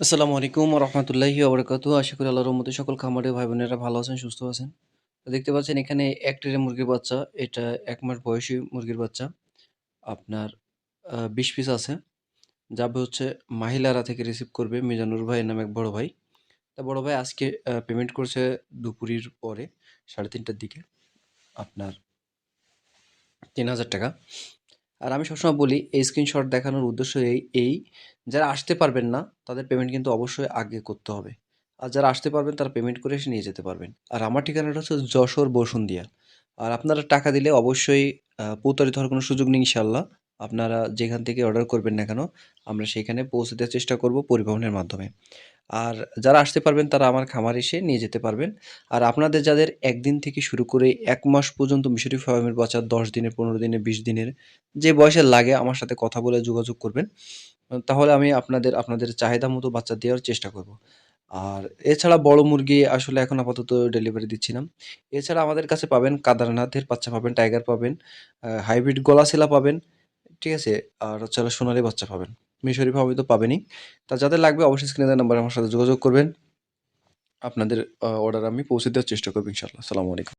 আসসালামু আলাইকুম রহমতুল্লাহি আবরকাত আশা করি আল্লাহর রহমতে সকল খামারে ভাই বোনেরা ভালো আছেন, সুস্থ আছেন। তো দেখতে পাচ্ছেন এখানে এক মুরগির বাচ্চা। এটা এক মাস বয়সী মুরগির বাচ্চা। আপনার বিশ পিস আছে। যাবে হচ্ছে মাহিলারা থেকে রিসিভ করবে মিজানুর ভাই নামে এক বড় ভাই। তা বড় ভাই আজকে পেমেন্ট করছে দুপুরের পরে সাড়ে তিনটার দিকে। আপনার তিন হাজার টাকা। আর আমি সবসময় বলি, এই স্ক্রিনশট দেখানোর উদ্দেশ্য এই এই যারা আসতে পারবেন না, তাদের পেমেন্ট কিন্তু অবশ্যই আগে করতে হবে। আর যারা আসতে পারবেন, তারা পেমেন্ট করে এসে নিয়ে যেতে পারবেন। আর আমার ঠিকানাটা হচ্ছে যশোর বসুন্দিয়া আর আপনারা টাকা দিলে অবশ্যই প্রতারিত হওয়ার কোনো সুযোগ নেই ইনশাল্লাহ আপনারা যেখান থেকে অর্ডার করবেন না কেন, আমরা সেখানে পৌঁছে দেওয়ার চেষ্টা করব পরিবহনের মাধ্যমে। আর যারা আসতে পারবেন, তারা আমার খামার এসে নিয়ে যেতে পারবেন। আর আপনাদের যাদের একদিন থেকে শুরু করে এক মাস পর্যন্ত মিশরি ফার্মের বাচ্চা, দশ দিনের, পনেরো দিনে বিশ দিনের যে বয়সের লাগে, আমার সাথে কথা বলে যোগাযোগ করবেন। তাহলে আমি আপনাদের আপনাদের চাহিদা মতো বাচ্চা দেওয়ার চেষ্টা করব। আর এছাড়া বড় মুরগি আসলে এখন আপাতত ডেলিভারি দিচ্ছি না। এছাড়া আমাদের কাছে পাবেন কাদারনাথের বাচ্চা পাবেন টাইগার পাবেন হাইব্রিড গলাশিলা পাবেন, ঠিক আছে? আর হচ্ছে সোনালি বাচ্চা পাবেন। মিশরি ভাবে তো পাবেনই তা যাদের লাগবে অবশ্যই স্ক্রিনে দেওয়া নাম্বারে আমার সাথে যোগাযোগ করবেন। আপনাদের অর্ডার আমি পৌঁছে দেওয়ার চেষ্টা করব ইনশাল্লাহ আসসালামু আলাইকুম।